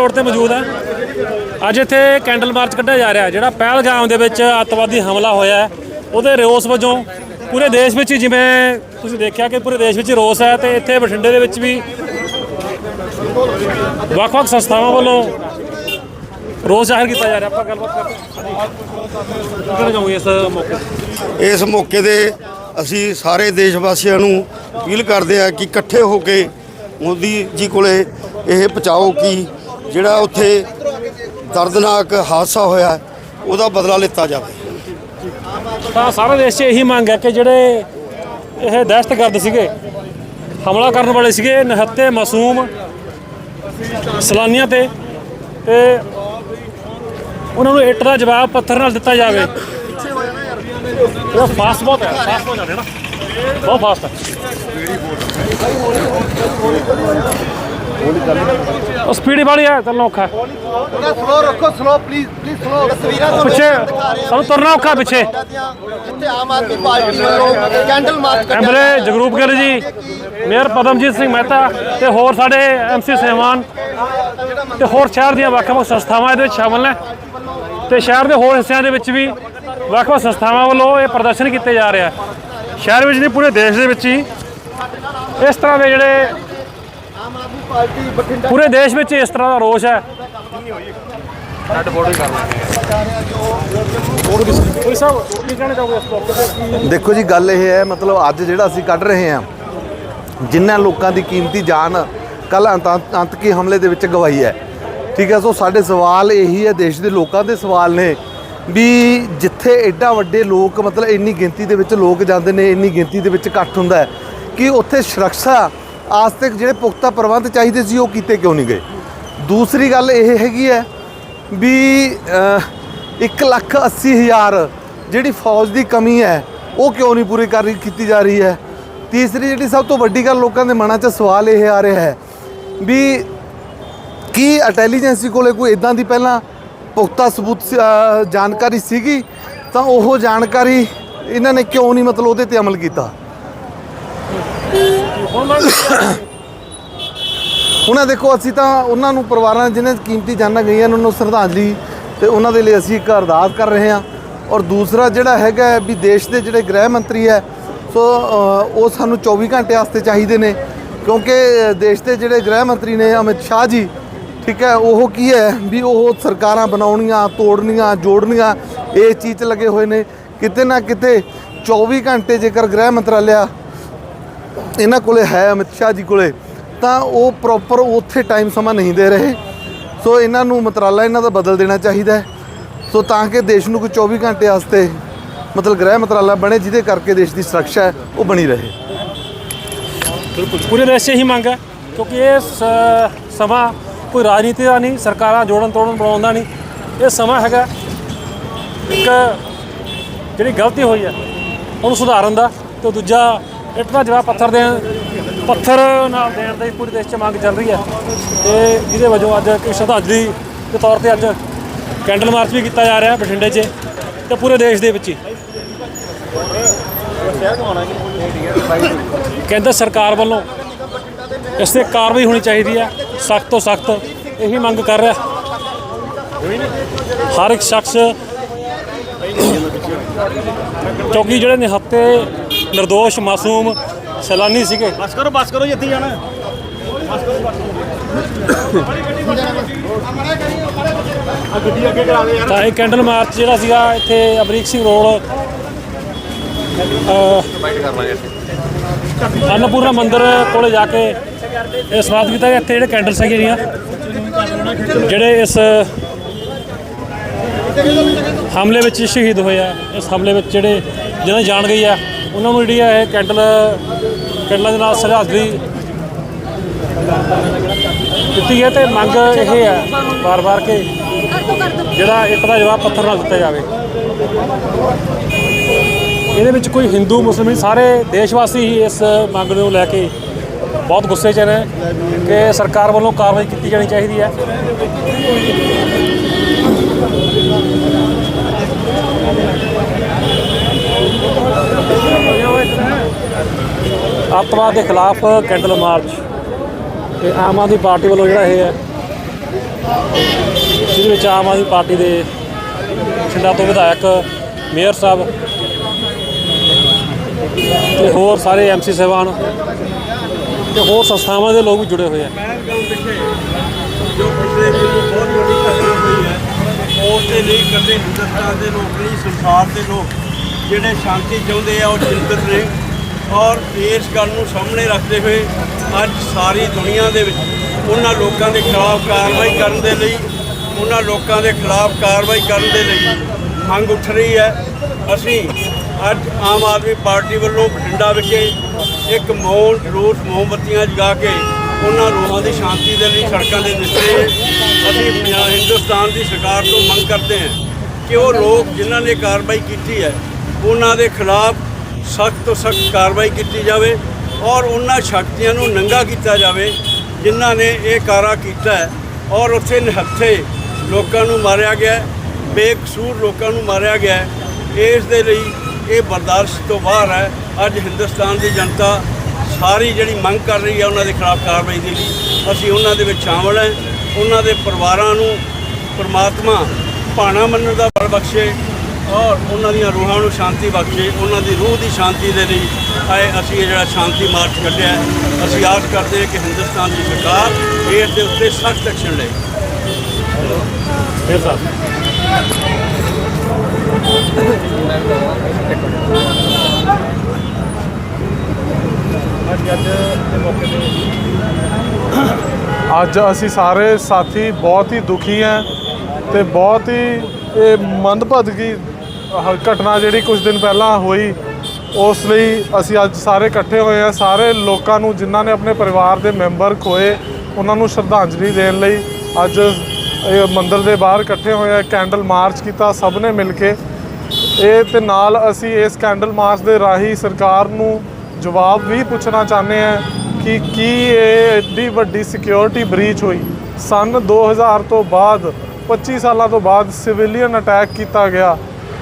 Road ਤੇ ਮੌਜੂਦ ਹਾਂ ਅੱਜ ਇੱਥੇ ਕੈਂਡਲ ਮਾਰਚ ਕੱਢਿਆ ਜਾ ਰਿਹਾ, ਜਿਹੜਾ ਪਹਿਲਗਾਮ ਦੇ ਵਿੱਚ ਅੱਤਵਾਦੀ ਹਮਲਾ ਹੋਇਆ ਉਹਦੇ ਰੋਸ ਵਜੋਂ ਪੂਰੇ ਦੇਸ਼ ਵਿੱਚ ਜਿਵੇਂ ਤੁਸੀਂ ਦੇਖਿਆ ਕਿ ਪੂਰੇ ਦੇਸ਼ ਵਿੱਚ ਰੋਸ ਹੈ ਤੇ ਇੱਥੇ ਬਠਿੰਡੇ ਦੇ ਵਿੱਚ ਵੀ ਵੱਖ-ਵੱਖ ਸੰਸਥਾਵਾਂ ਵੱਲੋਂ ਰੋਸ ਜ਼ਾਹਿਰ ਕੀਤਾ ਜਾ ਰਿਹਾ। ਆਪਾਂ ਗੱਲਬਾਤ ਕਰਦੇ ਹਾਂ। ਕਿਹੜਾ ਇਸ ਮੌਕੇ? ਇਸ ਮੌਕੇ ਤੇ ਅਸੀਂ ਸਾਰੇ ਦੇਸ਼ ਵਾਸੀਆਂ ਨੂੰ ਅਪੀਲ ਕਰਦੇ ਆ ਕਿ ਇਕੱਠੇ ਹੋ ਕੇ ਮੋਦੀ ਜੀ ਕੋਲੇ ਇਹ ਪਹੁੰਚਾਓ ਕਿ ਜਿਹੜਾ ਉੱਥੇ ਦਰਦਨਾਕ ਹਾਦਸਾ ਹੋਇਆ, ਉਹਦਾ ਬਦਲਾ ਲਿੱਤਾ ਜਾਵੇ। ਤਾਂ ਸਾਰੇ ਦੇਸ਼ 'ਚ ਇਹੀ ਮੰਗ ਹੈ ਕਿ ਜਿਹੜੇ ਇਹ ਦਹਿਸ਼ਤਗਰਦ ਸੀਗੇ, ਹਮਲਾ ਕਰਨ ਵਾਲੇ ਸੀਗੇ, ਨਿਹੱਤੇ, ਮਾਸੂਮ ਸਲਾਨੀਆਂ ਤੇ ਤੇ ਉਹਨਾਂ ਨੂੰ ਇੱਟ ਦਾ ਜਵਾਬ ਪੱਥਰ ਨਾਲ ਦਿੱਤਾ ਜਾਵੇ। ਉਹ ਫਾਸਟ ਬਹੁਤ ਹੈ ਫਾਸਟ ਹੋ ਜਾਂਦੇ ਬਹੁਤ ਫਾਸਟ ਹੈ। ਉਹ ਸਪੀਡ ਵਾਲੀ ਹੈ ਚੱਲਣਾ ਔਖਾ ਹੈ। ਥੋੜਾ ਸਲੋ ਰੱਖੋ ਸਲੋ ਪਲੀਜ਼ ਪਲੀਜ਼ ਸਲੋ ਤਸਵੀਰਾਂ ਪਿੱਛੇ ਸਾਨੂੰ ਤੁਰਨਾ ਔਖਾ ਪਿੱਛੇ। ਜਿੱਥੇ ਆਮ ਆਦਮੀ ਪਾਰਟੀ ਵੱਲੋਂ candle march MLA Jagroop Gill ji mayor Padamjeet Singh Mehta ਤੇ ਹੋਰ ਸਾਡੇ ਐਮਸੀ ਸਹਿਮਾਨ ਤੇ ਹੋਰ ਸ਼ਹਿਰ ਦੀਆਂ ਵੱਖ-ਵੱਖ ਸੰਸਥਾਵਾਂ ਇਹਦੇ ਵਿੱਚ ਸ਼ਾਮਲ ਨੇ ਤੇ ਸ਼ਹਿਰ ਦੇ ਹੋਰ ਹਿੱਸਿਆਂ ਦੇ ਵਿੱਚ ਵੀ ਵੱਖ-ਵੱਖ ਸੰਸਥਾਵਾਂ ਵੱਲੋਂ ਇਹ ਪ੍ਰਦਰਸ਼ਨ ਕੀਤੇ ਜਾ ਰਿਹਾ ਹੈ ਸ਼ਹਿਰ ਵਿੱਚ ਨਹੀਂ ਪੂਰੇ ਦੇਸ਼ ਦੇ ਵਿੱਚ ਹੀ ਇਸ ਤਰ੍ਹਾਂ ਦੇ ਜਿਹੜੇ ਆਮ ਆਦਮੀ ਪਾਰਟੀ ਬਠਿੰਡਾ ਪੂਰੇ ਦੇਸ਼ ਵਿੱਚ ਇਸ ਤਰ੍ਹਾਂ ਦਾ ਰੋਸ਼ ਹੈ। ਕੋਈ ਸਾਹਿਬ ਕੀ ਕਹਿਣਾ ਚਾਹੋਗੇ ਇਸ ਮੌਕੇ ਤੇ? ਕੀ ਦੇਖੋ ਜੀ ਗੱਲ ਇਹ ਹੈ ਮਤਲਬ ਅੱਜ ਜਿਹੜਾ ਅਸੀਂ ਕੱਢ ਰਹੇ ਹਾਂ ਜਿਨ੍ਹਾਂ ਲੋਕਾਂ ਦੀ ਕੀਮਤੀ ਜਾਨ ਕੱਲ ਅੰਤਕੀ ਹਮਲੇ ਦੇ ਵਿੱਚ ਗਵਾਈ ਹੈ। ਠੀਕ ਹੈ ਸੋ ਸਾਡੇ ਸਵਾਲ ਇਹੀ ਹੈ ਦੇਸ਼ ਦੇ ਲੋਕਾਂ ਦੇ ਸਵਾਲ ਨੇ ਵੀ ਜਿੱਥੇ ਐਡਾ ਵੱਡੇ ਲੋਕ ਮਤਲਬ ਇੰਨੀ ਗਿਣਤੀ ਦੇ ਵਿੱਚ ਲੋਕ ਜਾਂਦੇ ਨੇ ਇੰਨੀ ਗਿਣਤੀ ਦੇ ਵਿੱਚ ਇਕੱਠ ਹੁੰਦਾ ਹੈ ਕਿ ਉੱਥੇ ਸੁਰੱਖਿਆ ਆਸਤਕ ਜਿਹੜੇ ਪੁਖਤਾ ਪ੍ਰਬੰਧ ਚਾਹੀਦੇ ਸੀ ਉਹ ਕੀਤੇ ਕਿਉਂ ਨਹੀਂ ਗਏ? ਦੂਸਰੀ ਗੱਲ ਇਹ ਹੈਗੀ ਹੈ ਵੀ ਅਹ, ਇੱਕ ਲੱਖ ਅੱਸੀ ਹਜ਼ਾਰ ਜਿਹੜੀ ਫੌਜ ਦੀ ਕਮੀ ਹੈ ਉਹ ਕਿਉਂ ਨਹੀਂ ਪੂਰੀ ਕਰ ਰਹੀ ਕੀਤੀ ਜਾ ਰਹੀ ਹੈ? ਤੀਸਰੀ ਜਿਹੜੀ ਸਭ ਤੋਂ ਵੱਡੀ ਗੱਲ ਲੋਕਾਂ ਦੇ ਮਨਾਂ 'ਚ ਸਵਾਲ ਇਹ ਆ ਰਿਹਾ ਹੈ ਵੀ ਕੀ ਇੰਟੈਲੀਜੈਂਸੀ ਕੋਲੇ ਕੋਈ ਇਦਾਂ ਦੀ ਪਹਿਲਾਂ ਪੁਖਤਾ ਸਬੂਤ ਜਾਣਕਾਰੀ ਸੀਗੀ? ਤਾਂ ਉਹ ਜਾਣਕਾਰੀ ਇਹਨਾਂ ਨੇ ਕਿਉਂ ਨਹੀਂ ਮਤਲਬ ਉਹਦੇ ਤੇ ਅਮਲ ਕੀਤਾ? ਉਹਨਾਂ ਦੇਖੋ, ਅਸੀਂ ਤਾਂ ਉਹਨਾਂ ਨੂੰ ਪਰਿਵਾਰਾਂ ਜਿਨ੍ਹਾਂ ਕੀਮਤੀ ਜਾਨਾਂ ਗਈਆਂ ਉਹਨਾਂ ਨੂੰ ਸ਼ਰਧਾਂਜਲੀ ਤੇ ਉਹਨਾਂ ਦੇ ਲਈ ਅਸੀਂ ਇੱਕ ਅਰਦਾਸ ਕਰ ਰਹੇ ਹਾਂ। ਔਰ ਦੂਸਰਾ ਜਿਹੜਾ ਹੈਗਾ ਵੀ ਦੇਸ਼ ਦੇ ਜਿਹੜੇ ਗ੍ਰਹਿ ਮੰਤਰੀ ਹੈ, ਸੋ ਉਹ ਸਾਨੂੰ 24 ਘੰਟੇ ਵਾਸਤੇ ਚਾਹੀਦੇ ਨੇ, ਕਿਉਂਕਿ ਦੇਸ਼ ਦੇ ਜਿਹੜੇ ਗ੍ਰਹਿ ਮੰਤਰੀ ਨੇ ਅਮਿਤ ਸ਼ਾਹ ਜੀ, ਠੀਕ ਹੈ, ਉਹ ਕੀ ਹੈ ਵੀ ਉਹ ਸਰਕਾਰਾਂ ਬਣਾਉਣੀਆਂ, ਤੋੜਨੀਆਂ, ਜੋੜਨੀਆਂ, ਇਹ ਚੀਜ਼ 'ਚ ਲੱਗੇ ਹੋਏ ਨੇ। ਕਿਤੇ ਨਾ ਕਿਤੇ 24 ਘੰਟੇ ਜੇਕਰ ਗ੍ਰਹਿ ਮੰਤਰਾਲਿਆ ਇਹਨਾਂ ਕੋਲੇ ਹੈ ਅਮਿਤ ਸ਼ਾਹ ਜੀ ਕੋਲੇ, ਤਾਂ ਉਹ ਪ੍ਰੋਪਰ ਉੱਥੇ ਟਾਈਮ ਸਮਾਂ ਨਹੀਂ ਦੇ ਰਹੇ। ਸੋ ਇਹਨਾਂ ਨੂੰ ਮੰਤਰਾਲਾ ਇਹਨਾਂ ਦਾ ਬਦਲ ਦੇਣਾ ਚਾਹੀਦਾ ਹੈ। ਸੋ ਤਾਂ ਕਿ ਦੇਸ਼ ਨੂੰ ਕੋਈ 24 ਘੰਟੇ ਵਾਸਤੇ ਮਤਲਬ ਗ੍ਰਹਿ ਮੰਤਰਾਲਾ ਬਣੇ, ਜਿਹਦੇ ਕਰਕੇ ਦੇਸ਼ ਦੀ ਸੁਰੱਖਿਆ ਹੈ, ਉਹ ਬਣੀ ਰਹੇ। ਬਿਲਕੁਲ, ਪੂਰੇ ਦੇਸ਼ 'ਚ ਇਹੀ ਮੰਗ ਹੈ, ਕਿਉਂਕਿ ਇਹ ਸ- ਸਮਾਂ ਕੋਈ ਰਾਜਨੀਤੀ ਦਾ ਨਹੀਂ, ਸਰਕਾਰਾਂ ਜੋੜਨ ਤੋੜਨ ਬਣਾਉਣ ਦਾ ਨਹੀਂ। ਇਹ ਸਮਾਂ ਹੈਗਾ ਇੱਕ ਜਿਹੜੀ ਗਲਤੀ ਹੋਈ ਹੈ, ਉਹਨੂੰ ਸੁਧਾਰਨ ਦਾ ਤੇ ਦੂਜਾ ਇੱਟ ਦਾ ਜਵਾਬ ਪੱਥਰ ਦੇਣ ਪੱਥਰ ਨਾਲ ਦੇਣ ਦੀ ਪੂਰੇ ਦੇਸ਼ 'ਚ ਮੰਗ ਚੱਲ ਰਹੀ ਹੈ। ਤੇ ਜਿਹਦੇ ਵਜੋਂ ਅੱਜ ਇੱਕ ਸ਼ਰਧਾਂਜਲੀ ਦੇ ਤੌਰ ਤੇ ਅੱਜ ਕੈਂਡਲ ਮਾਰਚ ਵੀ ਕੀਤਾ ਜਾ ਰਿਹਾ ਬਠਿੰਡੇ 'ਚ ਤੇ ਪੂਰੇ ਦੇਸ਼ ਦੇ ਵਿੱਚ ਹੀ। ਕੇਂਦਰ ਸਰਕਾਰ ਵੱਲੋਂ ਇਸ ਤੇ ਕਾਰਵਾਈ ਹੋਣੀ ਚਾਹੀਦੀ ਹੈ। ਸਖਤ ਤੋਂ ਸਖਤ ਇਹੀ ਮੰਗ ਕਰ ਰਿਹਾ। ਹਰ ਇੱਕ ਸ਼ਖਸ ਕਿਉਂਕਿ ਜਿਹੜੇ ਨਿਹੱਤੇ નિર્ਦੋਸ਼ ਮਾਸੂਮ ਸੈਲਾਨੀ ਸੀਗੇ। ਬਸ ਕਰੋ ਬਸ ਕਰੋ ਜਿੱਥੇ ਜਾਣਾ। ਆ ਗੱਡੀ ਅੱਗੇ ਕਰਾ ਦੇ ਯਾਰ। ਤਾਂ ਇਹ ਕੈਂਡਲ ਮਾਰਚ ਜਿਹੜਾ ਸੀਗਾ ਇੱਥੇ ਅਮਰੀਕ ਸਿੰਘ ਰੋਡ ਅੰਨਪੂਰਨਾ ਮੰਦਿਰ ਕੋਲੇ ਜਾ ਕੇ ਇਹ ਸਵਾਗਤ ਕੀਤਾ ਕਿ ਇੱਥੇ ਜਿਹੜੇ ਕੈਂਡਲ ਸੀਗੇ ਜਿਹੜੀਆਂ ਜਿਹੜੇ ਇਸ ਹਮਲੇ ਵਿੱਚ ਸ਼ਹੀਦ ਹੋਏ ਆ ਇਸ ਹਮਲੇ ਵਿੱਚ ਜਿਹੜੇ ਜਿਹਨਾਂ ਜਾਨ ਗਈ ਆ ਉਹਨਾਂ ਨੂੰ ਜਿਹੜੀ ਹੈ ਇਹ ਕੈਂਡਲ, ਕੈਂਡਲਾਂ ਦੇ ਨਾਲ ਸ਼ਰਧਾਂਜਲੀ ਦਿੱਤੀ ਹੈ ਤੇ ਮੰਗ ਇਹ ਹੈ ਵਾਰ ਵਾਰ ਕਿ ਜਿਹੜਾ ਇੱਕ ਦਾ ਜਵਾਬ ਪੱਥਰ ਨਾਲ ਦਿੱਤਾ ਜਾਵੇ। ਇਹਦੇ ਵਿੱਚ ਕੋਈ ਹਿੰਦੂ, ਮੁਸਲਿਮ ਸਾਰੇ ਦੇਸ਼ ਵਾਸੀ ਹੀ ਇਸ ਮੰਗ ਨੂੰ ਲੈ ਕੇ ਬਹੁਤ ਗੁੱਸੇ 'ਚ ਨੇ ਕਿ ਸਰਕਾਰ ਵੱਲੋਂ ਕਾਰਵਾਈ ਕੀਤੀ ਜਾਣੀ ਚਾਹੀਦੀ ਹੈ। ਅੱਤਵਾਦ ਦੇ ਖਿਲਾਫ ਕੈਂਡਲ ਮਾਰਚ। ਤੇ ਆਮ ਆਦਮੀ ਪਾਰਟੀ ਵੱਲੋਂ ਜਿਹੜਾ ਇਹ ਹੈ, ਜਿਹਦੇ ਵਿੱਚ ਆਮ ਆਦਮੀ ਪਾਰਟੀ ਦੇ ਛਿੰਡਾ ਤੋਂ ਵਿਧਾਇਕ ਮੇਅਰ ਸਾਹਿਬ ਤੇ ਹੋਰ ਸਾਰੇ ਐਮਸੀ ਸਾਹਿਬਾਨ ਤੇ ਹੋਰ ਸੰਸਥਾਵਾਂ ਦੇ ਲੋਕ ਵੀ ਜੁੜੇ ਹੋਏ ਆ। ਜੋ ਪਿਛਲੇ ਦਿਨੀ ਬਹੁਤ ਵੱਡੀ ਘਟਨਾ ਹੋਈ ਹੈ, ਉਸ ਦੇ ਲਈ ਇਕੱਲੇ ਹਿੰਦੁਸਤਾਨ ਦੇ ਲੋਕ ਨਹੀਂ, ਸੰਸਾਰ ਦੇ ਲੋਕ ਜਿਹੜੇ ਸ਼ਾਂਤੀ ਚਾਹੁੰਦੇ ਆ, ਉਹ ਚਿੰਤਤ ਨੇ ਔਰ ਇਸ ਗੱਲ ਨੂੰ ਸਾਹਮਣੇ ਰੱਖਦੇ ਹੋਏ ਅੱਜ ਸਾਰੀ ਦੁਨੀਆ ਦੇ ਵਿੱਚ ਉਹਨਾਂ ਲੋਕਾਂ ਦੇ ਖਿਲਾਫ ਕਾਰਵਾਈ ਕਰਨ ਦੇ ਲਈ, ਉਹਨਾਂ ਲੋਕਾਂ ਦੇ ਖਿਲਾਫ ਕਾਰਵਾਈ ਕਰਨ ਦੇ ਲਈ ਮੰਗ ਉੱਠ ਰਹੀ ਹੈ। ਅਸੀਂ ਅੱਜ ਆਮ ਆਦਮੀ ਪਾਰਟੀ ਵੱਲੋਂ ਬਠਿੰਡਾ ਵਿਖੇ ਇੱਕ ਮੌਨ ਜਲੂਸ ਮੋਮਬੱਤੀਆਂ ਜਗਾ ਕੇ ਉਹਨਾਂ ਰੂਹਾਂ ਦੀ ਸ਼ਾਂਤੀ ਦੇ ਲਈ ਸੜਕਾਂ ਦੇ ਨਿਕਲੇ ਅਸੀਂ ਪੰਜਾਬ, ਹਿੰਦੁਸਤਾਨ ਦੀ ਸਰਕਾਰ ਤੋਂ ਮੰਗ ਕਰਦੇ ਹਾਂ ਕਿ ਉਹ ਲੋਕ ਜਿਨ੍ਹਾਂ ਨੇ ਕਾਰਵਾਈ ਕੀਤੀ ਹੈ, ਉਹਨਾਂ ਦੇ ਖਿਲਾਫ ਸਖਤ ਤੋਂ ਸਖਤ ਕਾਰਵਾਈ ਕੀਤੀ ਜਾਵੇ ਔਰ ਉਹਨਾਂ ਸ਼ਕਤੀਆਂ ਨੂੰ ਨੰਗਾ ਕੀਤਾ ਜਾਵੇ ਜਿਨ੍ਹਾਂ ਨੇ ਇਹ ਕਾਰਾ ਕੀਤਾ ਹੈ। ਔਰ ਉੱਥੇ ਨਿਹੱਥੇ ਲੋਕਾਂ ਨੂੰ ਮਾਰਿਆ ਗਿਆ ਬੇਕਸੂਰ ਲੋਕਾਂ ਨੂੰ ਮਾਰਿਆ ਗਿਆ ਇਸ ਦੇ ਲਈ ਇਹ ਬਰਦਾਸ਼ਤ ਤੋਂ ਬਾਹਰ ਹੈ। ਅੱਜ ਹਿੰਦੁਸਤਾਨ ਦੀ ਜਨਤਾ ਸਾਰੀ ਜਿਹੜੀ ਮੰਗ ਕਰ ਰਹੀ ਹੈ ਉਹਨਾਂ ਦੇ ਖਿਲਾਫ ਕਾਰਵਾਈ ਦੇ ਲਈ ਅਸੀਂ ਉਹਨਾਂ ਦੇ ਵਿੱਚ ਸ਼ਾਮਲ ਹੈ। ਉਹਨਾਂ ਦੇ ਪਰਿਵਾਰਾਂ ਨੂੰ ਪਰਮਾਤਮਾ ਭਾਣਾ ਮੰਨਣ ਦਾ ਬਲ ਬਖਸ਼ੇ। ਔਰ ਉਹਨਾਂ ਦੀਆਂ ਰੂਹਾਂ ਨੂੰ ਸ਼ਾਂਤੀ ਬਖਸ਼ੇ ਉਹਨਾਂ ਦੀ ਰੂਹ ਦੀ ਸ਼ਾਂਤੀ ਦੇ ਲਈ ਆਏ ਅਸੀਂ ਇਹ ਜਿਹੜਾ ਸ਼ਾਂਤੀ ਮਾਰਚ ਕੱਢਿਆ। ਅਸੀਂ ਆਸ ਕਰਦੇ ਹਾਂ ਕਿ ਹਿੰਦੁਸਤਾਨ ਦੀ ਸਰਕਾਰ ਇਸ ਦੇ ਉੱਤੇ ਸਖਤ ਐਕਸ਼ਨ ਲਏ। ਫਿਰ ਸਾਹਿਬ ਅੱਜ ਅਸੀਂ ਸਾਰੇ ਸਾਥੀ ਬਹੁਤ ਹੀ ਦੁਖੀ ਹੈ ਤੇ ਬਹੁਤ ਹੀ ਇਹ ਮੰਦਭਾਗੀ ਘਟਨਾ ਜਿਹੜੀ ਕੁਝ ਦਿਨ ਪਹਿਲਾਂ ਹੋਈ, ਉਸ ਲਈ ਅਸੀਂ ਅੱਜ ਸਾਰੇ ਇਕੱਠੇ ਹੋਏ ਹਾਂ। ਸਾਰੇ ਲੋਕਾਂ ਨੂੰ, ਜਿਨ੍ਹਾਂ ਨੇ ਆਪਣੇ ਪਰਿਵਾਰ ਦੇ ਮੈਂਬਰ ਖੋਏ, ਉਹਨਾਂ ਨੂੰ ਸ਼ਰਧਾਂਜਲੀ ਦੇਣ ਲਈ ਅੱਜ ਇਹ ਮੰਦਿਰ ਦੇ ਬਾਹਰ ਇਕੱਠੇ ਹੋਏ ਹਾਂ। ਕੈਂਡਲ ਮਾਰਚ ਕੀਤਾ, ਸਭ ਨੇ ਮਿਲ ਕੇ। ਇਹ ਤੇ ਨਾਲ ਅਸੀਂ ਇਸ ਕੈਂਡਲ ਮਾਰਚ ਦੇ ਰਾਹੀਂ ਸਰਕਾਰ ਨੂੰ ਜਵਾਬ ਵੀ ਪੁੱਛਣਾ ਚਾਹੁੰਦੇ ਹਾਂ ਕਿ ਕੀ ਇਹ ਐਡੀ ਵੱਡੀ ਸਿਕਿਉਰਿਟੀ ਬ੍ਰੀਚ ਹੋਈ। ਸਨ 2000 ਤੋਂ ਬਾਅਦ 25 ਸਾਲਾਂ ਤੋਂ ਬਾਅਦ ਸਿਵਿਲੀਅਨ ਅਟੈਕ ਕੀਤਾ ਗਿਆ।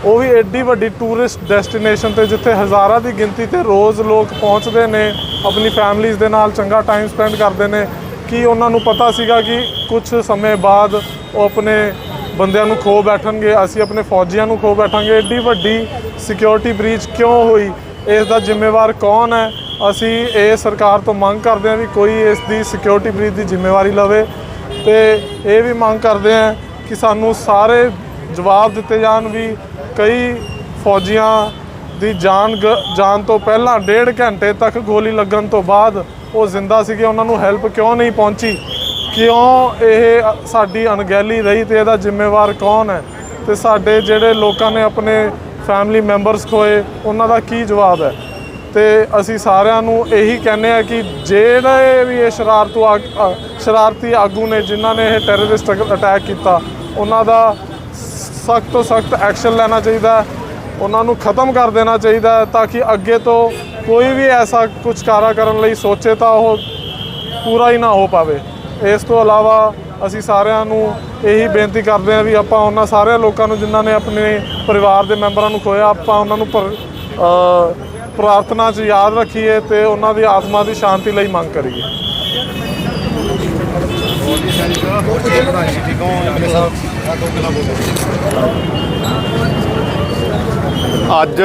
ਉਹ ਵੀ ਐਡੀ ਵੱਡੀ ਟੂਰਿਸਟ ਡੈਸਟੀਨੇਸ਼ਨ ਤੇ ਜਿੱਥੇ ਹਜ਼ਾਰਾਂ ਦੀ ਗਿਣਤੀ ਤੇ ਰੋਜ਼ ਲੋਕ ਪਹੁੰਚਦੇ ਨੇ, ਆਪਣੀ ਫੈਮਲੀਆਂ ਦੇ ਨਾਲ ਚੰਗਾ ਟਾਈਮ ਸਪੈਂਡ ਕਰਦੇ ਨੇ। ਕਿ ਉਹਨਾਂ ਨੂੰ ਪਤਾ ਸੀਗਾ ਕਿ ਕੁਝ ਸਮੇਂ ਬਾਅਦ ਉਹ ਆਪਣੇ ਬੰਦਿਆਂ ਨੂੰ ਖੋ ਬੈਠਣਗੇ, ਅਸੀਂ ਆਪਣੇ ਫੌਜੀਆਂ ਨੂੰ ਖੋ ਬੈਠਾਂਗੇ। ਐਡੀ ਵੱਡੀ ਸਿਕਿਉਰਿਟੀ ਬ੍ਰੀਚ ਕਿਉਂ ਹੋਈ? ਇਸ ਦਾ ਜ਼ਿੰਮੇਵਾਰ ਕੌਣ ਹੈ? ਅਸੀਂ ਇਹ ਸਰਕਾਰ ਤੋਂ ਮੰਗ ਕਰਦੇ ਹਾਂ ਵੀ ਕੋਈ ਇਸ ਦੀ ਸਿਕਿਉਰਿਟੀ ਬ੍ਰੀਚ ਦੀ ਜ਼ਿੰਮੇਵਾਰੀ ਲਵੇ ਤੇ ਇਹ ਵੀ ਮੰਗ ਕਰਦੇ ਹਾਂ ਕਿ ਸਾਨੂੰ ਸਾਰੇ ਜਵਾਬ ਦਿੱਤੇ ਜਾਣ ਵੀ ਕਈ ਫੌਜੀਆਂ ਦੀ ਜਾਨ ਗ- ਜਾਣ ਤੋਂ ਪਹਿਲਾਂ ਡੇਢ ਘੰਟੇ ਤੱਕ ਗੋਲੀ ਲੱਗਣ ਤੋਂ ਬਾਅਦ ਉਹ ਜ਼ਿੰਦਾ ਸੀਗੇ, ਉਹਨਾਂ ਨੂੰ ਹੈਲਪ ਕਿਉਂ ਨਹੀਂ ਪਹੁੰਚੀ? ਕਿਉਂ ਇਹ ਸਾਡੀ ਅਣਗਹਿਲੀ ਰਹੀ ਤੇ ਇਹਦਾ ਜ਼ਿੰਮੇਵਾਰ ਕੌਣ ਹੈ? ਤੇ ਸਾਡੇ ਜਿਹੜੇ ਲੋਕਾਂ ਨੇ ਆਪਣੇ ਫੈਮਿਲੀ ਮੈਂਬਰਸ ਖੋਏ, ਉਹਨਾਂ ਦਾ ਕੀ ਜਵਾਬ ਹੈ? ਤੇ ਅਸੀਂ ਸਾਰਿਆਂ ਨੂੰ ਇਹੀ ਕਹਿੰਦੇ ਆ ਕਿ ਜਿਹੜੇ ਵੀ ਇਹ ਸ਼ਰਾਰਤੂ ਆਗ- ਸ਼ਰਾਰਤੀ ਆਗੂ ਨੇ ਜਿਨ੍ਹਾਂ ਨੇ ਇਹ ਟੈਰਰਿਸਟ ਅਟੈਕ ਕੀਤਾ, ਉਹਨਾਂ ਦਾ ਸਖਤ ਤੋਂ ਸਖਤ ਐਕਸ਼ਨ ਲੈਣਾ ਚਾਹੀਦਾ ਉਹਨਾਂ ਨੂੰ ਖਤਮ ਕਰ ਦੇਣਾ ਚਾਹੀਦਾ ਤਾਂ ਕਿ ਅੱਗੇ ਤੋਂ ਕੋਈ ਵੀ ਐਸਾ ਕੁਝ ਕਾਰਾ ਕਰਨ ਲਈ ਸੋਚੇ ਤਾਂ ਉਹ ਪੂਰਾ ਹੀ ਨਾ ਹੋ ਪਾਵੇ। ਇਸ ਤੋਂ ਇਲਾਵਾ ਅਸੀਂ ਸਾਰਿਆਂ ਨੂੰ ਇਹੀ ਬੇਨਤੀ ਕਰਦੇ ਹਾਂ ਵੀ ਆਪਾਂ ਉਹਨਾਂ ਸਾਰਿਆਂ ਲੋਕਾਂ ਨੂੰ ਜਿਨ੍ਹਾਂ ਨੇ ਆਪਣੇ ਪਰਿਵਾਰ ਦੇ ਮੈਂਬਰਾਂ ਨੂੰ ਖੋਇਆ, ਆਪਾਂ ਉਹਨਾਂ ਨੂੰ ਪਰ- ਪ੍ਰਾਰਥਨਾ 'ਚ ਯਾਦ ਰੱਖੀਏ ਤੇ ਉਹਨਾਂ ਦੀ ਆਤਮਾ ਦੀ ਸ਼ਾਂਤੀ ਲਈ ਮੰਗ ਕਰੀਏ। ਅੱਜ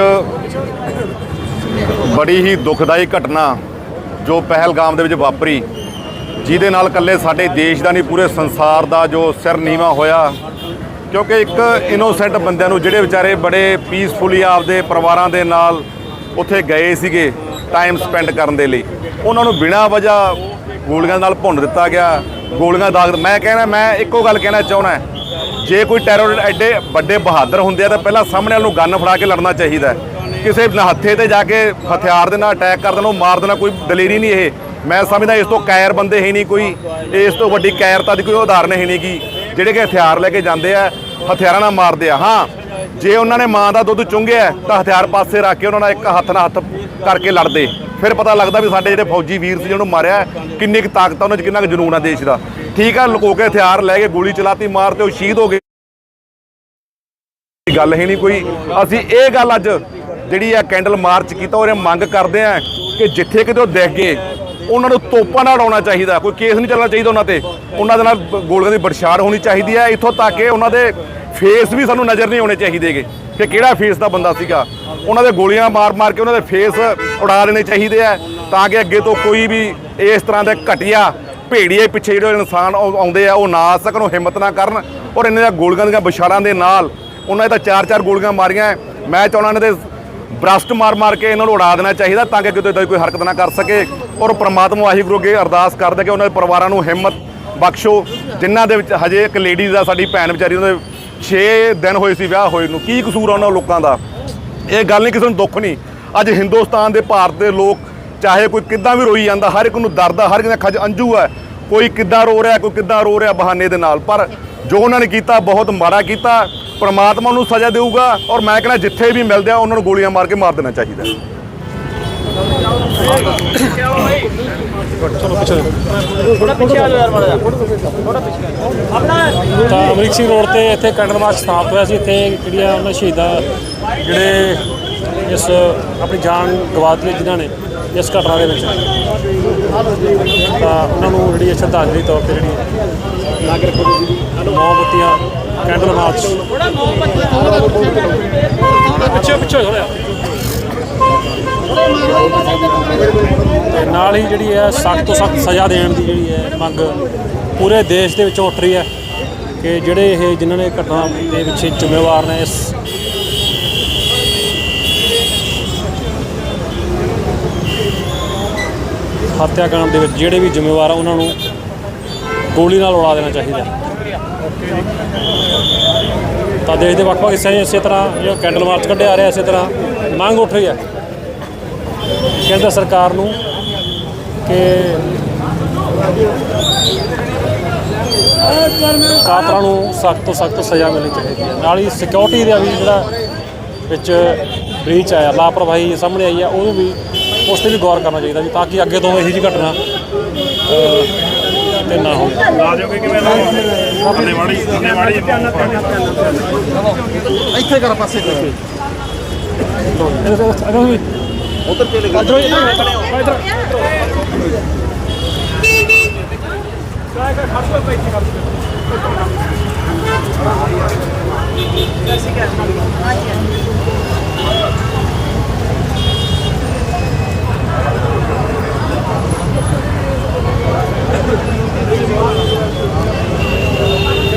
ਬੜੀ ਹੀ ਦੁਖਦਾਈ ਘਟਨਾ ਜੋ ਪਹਿਲਗਾਮ ਦੇ ਵਿੱਚ ਵਾਪਰੀ, ਜਿਹਦੇ ਨਾਲ ਇਕੱਲੇ ਸਾਡੇ ਦੇਸ਼ ਦਾ ਨਹੀਂ, ਪੂਰੇ ਸੰਸਾਰ ਦਾ ਜੋ ਸਿਰ ਨੀਵਾ ਹੋਇਆ, ਕਿਉਂਕਿ ਇੱਕ ਇਨੋਸੈਂਟ ਬੰਦਿਆਂ ਨੂੰ ਜਿਹੜੇ ਵਿਚਾਰੇ ਬੜੇ ਪੀਸਫੁਲੀ ਆਪਦੇ ਪਰਿਵਾਰਾਂ ਦੇ ਨਾਲ ਉੱਥੇ ਗਏ ਸੀਗੇ ਟਾਈਮ ਸਪੈਂਡ ਕਰਨ ਦੇ ਲਈ, ਉਹਨਾਂ ਨੂੰ ਬਿਨਾਂ ਵਜ੍ਹਾ ਗੋਲੀਆਂ ਨਾਲ ਭੁੰਨ ਦਿੱਤਾ ਗਿਆ। ਗੋਲੀਆਂ ਦਾਗ ਮੈਂ ਕਹਿਣਾ, ਮੈਂ ਇੱਕੋ ਗੱਲ ਕਹਿਣਾ ਚਾਹੁੰਦਾ ਜੇ ਕੋਈ ਟੈਰਰ ਐਡੇ ਵੱਡੇ ਬਹਾਦਰ ਹੁੰਦੇ ਆ, ਤਾਂ ਪਹਿਲਾਂ ਸਾਹਮਣੇ ਵਾਲ ਨੂੰ ਗਨ ਫੜਾ ਕੇ ਲੜਨਾ ਚਾਹੀਦਾ ਕਿਸੇ ਹੱਥੇ ਤੇ ਜਾ ਕੇ ਹਥਿਆਰ ਦੇ ਨਾਲ ਅਟੈਕ ਕਰ ਦੇਣਾ ਮਾਰ ਦੇਣਾ, ਕੋਈ ਦਲੇਰੀ ਨਹੀਂ ਇਹ। ਮੈਂ ਸਮਝਦਾ ਇਸ ਤੋਂ ਕਾਇਰ ਬੰਦੇ ਹੀ ਨਹੀਂ ਕੋਈ, ਇਸ ਤੋਂ ਵੱਡੀ ਕਾਇਰਤਾ ਦੀ ਕੋਈ ਉਦਾਹਰਨ ਹੀ ਨਹੀਂ ਗੀ। ਜਿਹੜੇ ਕਿ ਹਥਿਆਰ ਲੈ ਕੇ ਜਾਂਦੇ ਆ, ਹਥਿਆਰਾਂ ਨਾਲ ਮਾਰਦੇ ਆ। ਹਾਂ ਜੇ ਉਹਨਾਂ ਨੇ ਮਾਂ ਦਾ ਦੁੱਧ ਚੁੰਘਿਆ ਤਾਂ ਹਥਿਆਰ ਪਾਸੇ ਰੱਖ ਕੇ ਉਹਨਾਂ ਨਾਲ ਇੱਕ ਹੱਥ ਨਾਲ ਹੱਥ ਕਰਕੇ ਲੜਦੇ। ਫਿਰ ਪਤਾ ਲੱਗਦਾ ਵੀ ਸਾਡੇ ਜਿਹੜੇ ਫੌਜੀ ਵੀਰ ਸੀ, ਜਿਹਨੂੰ ਮਾਰਿਆ ਕਿੰਨੀ ਕੁ ਤਾਕਤ ਆ, ਉਹਨਾਂ 'ਚ ਕਿੰਨਾ ਕੁ ਜਨੂਨ ਆ ਦੇਸ਼ ਦਾ। ਠੀਕ ਆ ਲੁਕੋ ਕੇ ਹਥਿਆਰ ਲੈ ਕੇ ਗੋਲੀ ਚਲਾਤੀ, ਮਾਰ ਤੇ ਉਹ ਸ਼ਹੀਦ ਹੋ ਗਏ। ਗੱਲ ਹੀ ਨਹੀਂ ਕੋਈ। ਅਸੀਂ ਇਹ ਗੱਲ ਅੱਜ ਜਿਹੜੀ ਆ ਕੈਂਡਲ ਮਾਰਚ ਕੀਤਾ ਉਹਨੇ ਮੰਗ ਕਰਦੇ ਆ ਕਿ ਜਿੱਥੇ ਕਿਤੇ ਉਹ ਦਿਖ ਗਏ, ਉਹਨਾਂ ਨੂੰ ਤੋਪਾਂ ਨਾਲ ਆਉਣਾ ਚਾਹੀਦਾ। ਕੋਈ ਕੇਸ ਨਹੀਂ ਚੱਲਣਾ ਚਾਹੀਦਾ ਉਹਨਾਂ ਤੇ। ਉਹਨਾਂ ਦੇ ਨਾਲ ਗੋਲੀਆਂ ਦੀ ਬਰਛਾੜ ਹੋਣੀ ਚਾਹੀਦੀ ਹੈ ਇੱਥੋਂ ਤੱਕ ਕਿ ਉਹਨਾਂ ਦੇ ਫੇਸ ਵੀ ਸਾਨੂੰ ਨਜ਼ਰ ਨਹੀਂ ਆਉਣੇ ਚਾਹੀਦੇਗੇ ਕਿ ਕਿਹੜਾ ਫੇਸ ਦਾ ਬੰਦਾ ਸੀਗਾ। ਉਹਨਾਂ ਦੇ ਗੋਲੀਆਂ ਮਾਰ-ਮਾਰ ਕੇ ਉਹਨਾਂ ਦੇ ਫੇਸ ਉਡਾ ਦੇਣੇ ਚਾਹੀਦੇ ਆ ਤਾਂ ਕਿ ਅੱਗੇ ਤੋਂ ਕੋਈ ਵੀ ਇਸ ਤਰ੍ਹਾਂ ਦੇ ਘਟੀਆ ਭੇੜੀਏ ਪਿੱਛੇ ਜਿਹੜੇ ਇਨਸਾਨ ਆਉ- ਆਉਂਦੇ ਆ, ਉਹ ਨਾ ਆ ਸਕਣ, ਉਹ ਹਿੰਮਤ ਨਾ ਕਰਨ ਔਰ ਇਹਨਾਂ ਦੀਆਂ ਗੋਲੀਆਂ ਦੀਆਂ ਵਿਛਾੜਾਂ ਦੇ ਨਾਲ ਉਹਨਾਂ ਨੇ ਤਾਂ ਚਾਰ ਚਾਰ ਗੋਲੀਆਂ ਮਾਰੀਆਂ ਮੈਂ ਚਾਹੁੰਦਾ ਇਹਨਾਂ ਦੇ ਬ੍ਰਸਟ ਮਾਰ ਮਾਰ ਕੇ ਇਹਨਾਂ ਨੂੰ ਉਡਾ ਦੇਣਾ ਚਾਹੀਦਾ ਤਾਂ ਕਿ ਕਿਤੇ ਇਦਾਂ ਦੀ ਕੋਈ ਹਰਕਤ ਨਾ ਕਰ ਸਕੇ ਔਰ ਪ੍ਰਮਾਤਮਾ ਵਾਹਿਗੁਰੂ ਅੱਗੇ ਅਰਦਾਸ ਕਰਦੇ ਕਿ ਉਹਨਾਂ ਦੇ ਪਰਿਵਾਰਾਂ ਨੂੰ ਹਿੰਮਤ ਬਖਸ਼ੋ, ਜਿਨ੍ਹਾਂ ਦੇ ਵਿੱਚ ਹਜੇ ਇੱਕ ਲੇਡੀਜ਼ ਦਾ ਸਾਡੀ ਭੈਣ ਵਿਚਾਰੀ ਉਹਦੇ 6 ਦਿਨ ਹੋਏ ਸੀ ਵਿਆਹ ਹੋਏ ਨੂੰ, ਕੀ ਕਸੂਰ ਆ ਉਹਨਾਂ ਲੋਕਾਂ ਦਾ? ਇਹ ਗੱਲ ਨਹੀਂ ਕਿਸੇ ਨੂੰ ਦੁੱਖ ਨਹੀਂ। ਅੱਜ ਹਿੰਦੁਸਤਾਨ ਦੇ ਭਾਰਤ ਦੇ ਲੋਕ, ਚਾਹੇ ਕੋਈ ਕਿੱਦਾਂ ਵੀ ਰੋਈ ਜਾਂਦਾ, ਹਰ ਇੱਕ ਨੂੰ ਦਰਦ ਆ ਹਰ ਇੱਕ ਦਾ ਖੱਜ ਅੰਜੂ ਹੈ। ਕੋਈ ਕਿੱਦਾਂ ਰੋ ਰਿਹਾ, ਕੋਈ ਕਿੱਦਾਂ ਰੋ ਰਿਹਾ ਬਹਾਨੇ ਦੇ ਨਾਲ। ਪਰ ਜੋ ਉਹਨਾਂ ਨੇ ਕੀਤਾ, ਬਹੁਤ ਮਾੜਾ ਕੀਤਾ। ਪਰਮਾਤਮਾ ਨੂੰ ਸਜ਼ਾ ਦੇਊਗਾ ਔਰ ਮੈਂ ਕਹਿੰਦਾ ਜਿੱਥੇ ਵੀ ਮਿਲਦੇ ਆ, ਉਹਨਾਂ ਨੂੰ ਗੋਲੀਆਂ ਮਾਰ ਕੇ ਮਾਰ ਦੇਣਾ ਚਾਹੀਦਾ। ਤਾਂ ਅਮਰੀਕ ਸਿੰਘ ਰੋਡ ਤੇ ਇੱਥੇ ਕੈਂਡਲ ਮਾਰਚ ਸਥਾਪਿਤ ਹੋਇਆ ਸੀ। ਇੱਥੇ ਜਿਹੜੀਆਂ ਉਹਨਾਂ ਸ਼ਹੀਦਾਂ, ਜਿਹੜੇ ਇਸ ਆਪਣੀ ਜਾਨ ਗਵਾ ਦਿੱਤੀ ਜਿਨ੍ਹਾਂ ਨੇ ਇਸ ਘਟਨਾ ਦੇ ਵਿੱਚ। ਤਾਂ ਉਹਨਾਂ ਨੂੰ ਜਿਹੜੀ ਸ਼ਰਧਾਂਜਲੀ ਤੌਰ ਤੇ ਜਿਹੜੀ ਨਾਗਰਿਕ ਮੋਮਬੱਤੀਆਂ ਕੈਂਡਲ ਮਾਰਚ। ਪਿੱਛੇ ਪਿੱਛੇ ਹੋਇਆ ਤੇ ਨਾਲ ਹੀ ਜਿਹੜੀ ਹੈ ਸਖਤ ਤੋਂ ਸਖਤ ਸਜ਼ਾ ਦੇਣ ਦੀ ਜਿਹੜੀ ਹੈ ਮੰਗ ਪੂਰੇ ਦੇਸ਼ ਦੇ ਵਿੱਚੋਂ ਉੱਠ ਰਹੀ ਹੈ ਕਿ ਜਿਹੜੇ ਇਹ ਜਿਨ੍ਹਾਂ ਨੇ ਘਟਨਾ ਦੇ ਵਿੱਚ ਜ਼ਿੰਮੇਵਾਰ ਨੇ ਇਸ ਹੱਤਿਆਕਾਂਡ ਦੇ ਵਿੱਚ ਜਿਹੜੇ ਵੀ ਜ਼ਿੰਮੇਵਾਰ ਆ, ਉਹਨਾਂ ਨੂੰ ਗੋਲੀ ਨਾਲ ਉਡਾ ਦੇਣਾ ਚਾਹੀਦਾ ਤਾਂ ਦੇਸ਼ ਦੇ ਵੱਖ-ਵੱਖ ਹਿੱਸਿਆਂ 'ਚ ਇਸੇ ਤਰ੍ਹਾਂ ਜੋ ਕੈਂਡਲ ਮਾਰਚ ਕੱਢਿਆ ਆ ਰਿਹਾ, ਇਸੇ ਤਰ੍ਹਾਂ ਮੰਗ ਉੱਠ ਰਹੀ ਹੈ। ਕੇਂਦਰ ਸਰਕਾਰ ਨੂੰ ਕਿ ਕਾਤਲਾਂ ਨੂੰ ਸਖਤ ਤੋਂ ਸਖਤ ਸਜ਼ਾ ਮਿਲਣੀ ਚਾਹੀਦੀ ਹੈ। ਨਾਲ ਹੀ ਸਿਕਿਉਰਿਟੀ ਦਾ ਵੀ ਜਿਹੜਾ ਵਿੱਚ ਬ੍ਰੀਚ ਆਇਆ ਲਾਪਰਵਾਹੀ ਸਾਹਮਣੇ ਆਈ ਆ ਉਹਨੂੰ ਵੀ ਉਸ ਤੇ ਵੀ ਗੌਰ ਕਰਨਾ ਚਾਹੀਦਾ ਵੀ ਤਾਂ ਕਿ ਅੱਗੇ ਤੋਂ ਇਹੋ ਜਿਹੀ ਘਟਨਾ ਤੇ ਨਾ ਹੋਵੇ। ਇੱਥੇ ਕਰ ਪਾਸੇ ਕਰ।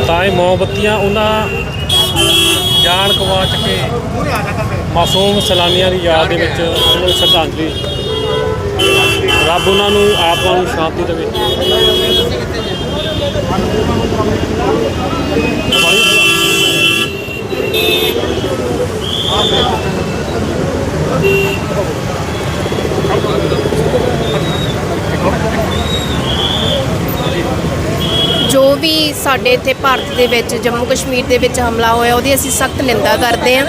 ਤਾਂ ਇਹ ਮੋਮਬੱਤੀਆਂ ਉਹਨਾਂ ਜਾਨ ਗਵਾ ਚੁੱਕੇ ਮਾਸੂਮ ਸਲਾਮੀਆਂ ਦੀ ਯਾਦ ਦੇ ਵਿੱਚ ਉਹਨਾਂ ਨੂੰ ਸ਼ਰਧਾਂਜਲੀ। ਰੱਬ ਉਹਨਾਂ ਨੂੰ, ਆਪਾਂ ਨੂੰ ਸ਼ਾਂਤੀ ਦੇਵੇ। ਜੋ ਵੀ ਸਾਡੇ ਇੱਥੇ ਭਾਰਤ ਦੇ ਵਿੱਚ ਜੰਮੂ ਕਸ਼ਮੀਰ ਦੇ ਵਿੱਚ ਹਮਲਾ ਹੋਇਆ, ਉਹਦੀ ਅਸੀਂ ਸਖਤ ਨਿੰਦਾ ਕਰਦੇ ਹਾਂ।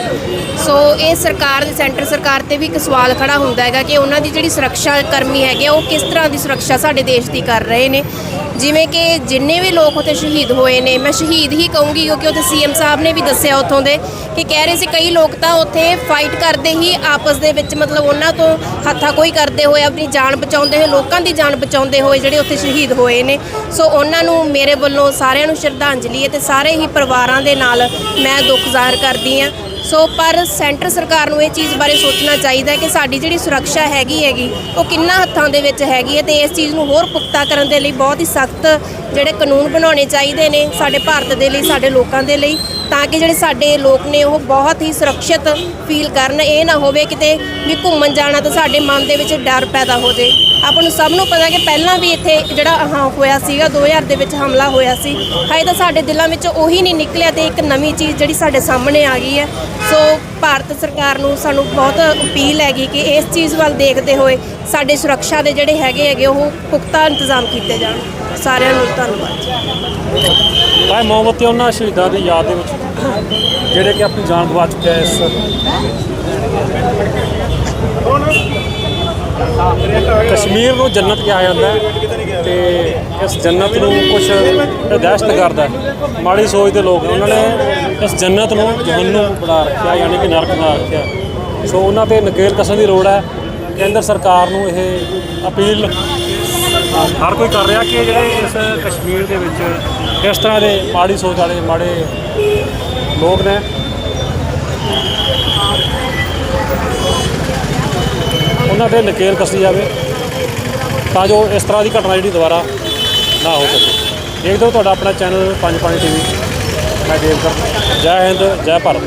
ਸੋ ਇਹ ਸਰਕਾਰ ਦੀ ਸੈਂਟਰ ਸਰਕਾਰ ਤੇ ਵੀ ਇੱਕ ਸਵਾਲ ਖੜਾ ਹੁੰਦਾ ਹੈਗਾ ਕਿ ਉਹਨਾਂ ਦੀ ਜਿਹੜੀ ਸੁਰੱਖਿਆ ਕਰਮੀ ਹੈਗੇ ਆ, ਉਹ ਕਿਸ ਤਰ੍ਹਾਂ ਦੀ ਸੁਰੱਖਿਆ ਸਾਡੇ ਦੇਸ਼ ਦੀ ਕਰ ਰਹੇ ਨੇ। ਜਿਵੇਂ ਕਿ ਜਿੰਨੇ ਵੀ ਲੋਕ ਉੱਥੇ ਸ਼ਹੀਦ ਹੋਏ ਨੇ ਮੈਂ ਸ਼ਹੀਦ ਹੀ ਕਹੂੰਗੀ ਕਿਉਂਕਿ ਉੱਥੇ ਸੀਐਮ ਸਾਹਿਬ ਨੇ ਵੀ ਦੱਸਿਆ ਉੱਥੋਂ ਦੇ ਕਿ ਕਹਿ ਰਹੇ ਸੀ ਕਈ ਲੋਕ ਤਾਂ ਉੱਥੇ ਫਾਈਟ ਕਰਦੇ ਹੀ ਆਪਸ ਦੇ ਵਿੱਚ ਮਤਲਬ ਉਹਨਾਂ ਤੋਂ ਹੱਥਾ ਕੋਈ ਕਰਦੇ ਹੋਏ ਆਪਣੀ ਜਾਨ ਬਚਾਉਂਦੇ ਹੋਏ ਲੋਕਾਂ ਦੀ ਜਾਨ ਬਚਾਉਂਦੇ ਹੋਏ ਜਿਹੜੇ ਉੱਥੇ ਸ਼ਹੀਦ ਹੋਏ ਨੇ। ਸੋ ਉਹਨਾਂ ਨੂੰ ਮੇਰੇ ਵੱਲੋਂ ਸਾਰਿਆਂ ਨੂੰ ਸ਼ਰਧਾਂਜਲੀ ਹੈ ਤੇ ਸਾਰੇ ਹੀ ਪਰਿਵਾਰਾਂ ਦੇ ਨਾਲ ਮੈਂ ਦੁੱਖ ਜ਼ਾਹਰ ਕਰਦੀ ਹਾਂ। ਸੋ ਪਰ ਸੈਂਟਰ ਸਰਕਾਰ ਨੂੰ ਇਹ ਚੀਜ਼ ਬਾਰੇ ਸੋਚਣਾ ਚਾਹੀਦਾ ਹੈ ਕਿ ਸਾਡੀ ਜਿਹੜੀ ਸੁਰੱਖਿਆ ਹੈਗੀ ਹੈਗੀ, ਉਹ ਕਿੰਨਾ ਹੱਥਾਂ ਦੇ ਵਿੱਚ ਹੈਗੀ ਹੈ ਤੇ ਇਸ ਚੀਜ਼ ਨੂੰ ਹੋਰ ਪੁਖਤਾ ਕਰਨ ਦੇ ਲਈ ਬਹੁਤ ਹੀ ਸਖਤ ਜਿਹੜੇ ਕਾਨੂੰਨ ਬਣਾਉਣੇ ਚਾਹੀਦੇ ਨੇ ਸਾਡੇ ਭਾਰਤ ਦੇ ਲਈ, ਸਾਡੇ ਲੋਕਾਂ ਦੇ ਲਈ, ਤਾਂ ਕਿ ਜਿਹੜੇ ਸਾਡੇ ਲੋਕ ਨੇ ਉਹ ਬਹੁਤ ਹੀ ਸੁਰੱਖਿਅਤ ਫੀਲ ਕਰਨ। ਇਹ ਨਾ ਹੋਵੇ ਕਿਤੇ ਵੀ ਘੁੰਮਣ ਜਾਣਾ ਤਾਂ ਸਾਡੇ ਮਨ ਦੇ ਵਿੱਚ ਡਰ ਪੈਦਾ ਹੋ ਜਾਵੇ ਆਪਾਂ ਨੂੰ ਸਭ ਨੂੰ ਪਤਾ ਕਿ ਪਹਿਲਾਂ ਵੀ ਇੱਥੇ ਜਿਹੜਾ ਆਹ ਹੋਇਆ ਸੀਗਾ 2000 ਦੇ ਵਿੱਚ ਹਮਲਾ ਹੋਇਆ ਸੀ। ਹਾਏ ਤਾਂ ਸਾਡੇ ਦਿਲਾਂ ਵਿੱਚ ਉਹੀ ਨਹੀਂ ਨਿਕਲਿਆ ਤੇ ਇੱਕ ਨਵੀਂ ਚੀਜ਼ ਜਿਹੜੀ ਸਾਡੇ ਸਾਹਮਣੇ ਆ ਗਈ ਹੈ। ਸੋ ਭਾਰਤ ਸਰਕਾਰ ਨੂੰ ਸਾਨੂੰ ਬਹੁਤ ਅਪੀਲ ਹੈਗੀ ਕਿ ਇਸ ਚੀਜ਼ ਵੱਲ ਦੇਖਦੇ ਹੋਏ ਸਾਡੇ ਸੁਰੱਖਿਆ ਦੇ ਜਿਹੜੇ ਹੈਗੇ ਹੈਗੇ, ਉਹ ਪੁਖਤਾ ਇੰਤਜ਼ਾਮ ਕੀਤੇ ਜਾਣ। ਸਾਰਿਆਂ ਨੂੰ ਧੰਨਵਾਦ। ਤਾਂ ਇਹ ਉਹਨਾਂ ਸ਼ਹੀਦਾਂ ਦੀ ਯਾਦ ਦੇ ਵਿੱਚ ਜਿਹੜੇ ਕਿ ਆਪਣੀ ਜਾਨ ਗਵਾ ਚੁੱਕੇ ਇਸ ਕਸ਼ਮੀਰ ਨੂੰ ਜੰਨਤ ਕਿਹਾ ਜਾਂਦਾ ਹੈ ਤੇ ਇਸ ਜੰਨਤ ਨੂੰ ਕੁਝ ਦਹਿਸ਼ਤ ਕਰਦਾ ਮਾੜੀ ਸੋਚ ਦੇ ਲੋਕ ਉਹਨਾਂ ਨੇ ਇਸ ਜੰਨਤ ਨੂੰ ਜਹੰਨਮ ਬਣਾ ਰੱਖਿਆ, ਯਾਨੀ ਕਿ ਨਰਕ ਬਣਾ ਰੱਖਿਆ। ਸੋ ਉਹਨਾਂ ਤੇ ਨਕੇਲ ਕਸਣ ਦੀ ਲੋੜ ਹੈ। ਕੇਂਦਰ ਸਰਕਾਰ ਨੂੰ ਇਹ ਅਪੀਲ, ਹਰ ਕੋਈ ਕਰ ਰਿਹਾ ਕਿ ਜਿਹੜੇ ਇਸ ਕਸ਼ਮੀਰ ਦੇ ਵਿੱਚ ਇਸ ਤਰ੍ਹਾਂ ਦੇ ਮਾੜੀ ਸੋਚ ਵਾਲੇ, ਮਾੜੇ ਲੋਕ ਨੇ ਉਹਨਾਂ ਤੇ ਨਕੇਲ ਕੱਸੀ ਜਾਵੇ ਤਾਂ ਜੋ ਇਸ ਤਰ੍ਹਾਂ ਦੀ ਘਟਨਾ ਜਿਹੜੀ ਦੁਬਾਰਾ ਨਾ ਹੋ ਸਕੇ। ਦੇਖਦੇ ਹੋ ਤੁਹਾਡਾ ਆਪਣਾ ਚੈਨਲ ਪੰਜ ਪਾਣੀ ਟੀਵੀ। ਮੈਂ ਦੇਵ ਜੈ ਹਿੰਦ, ਜੈ ਭਾਰਤ।